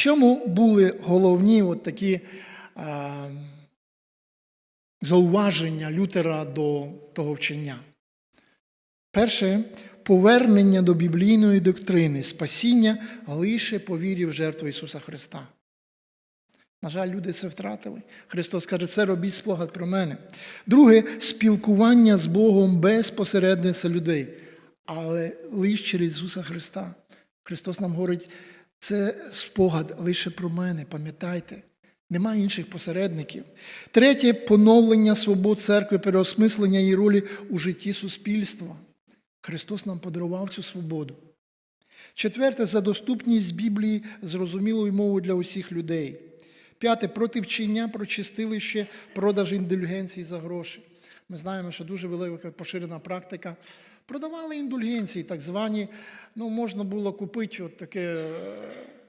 чому були головні от такі а, зауваження Лютера до того вчення? Перше повернення до біблійної доктрини, спасіння лише по вірі в жертву Ісуса Христа. На жаль, люди це втратили. Христос каже, це робіть спогад про мене. Друге спілкування з Богом без посередництва людей, але лише через Ісуса Христа. Христос нам говорить, це спогад лише про мене, пам'ятайте. Немає інших посередників. Третє поновлення свобод церкви, переосмислення її ролі у житті суспільства. Христос нам подарував цю свободу. Четверте за доступність Біблії зрозумілою мовою для усіх людей. П'яте проти вчення про чистилище, продаж індульгенцій за гроші. Ми знаємо, що дуже велика поширена практика. Продавали індульгенції, так звані, ну, можна було купити от таке е,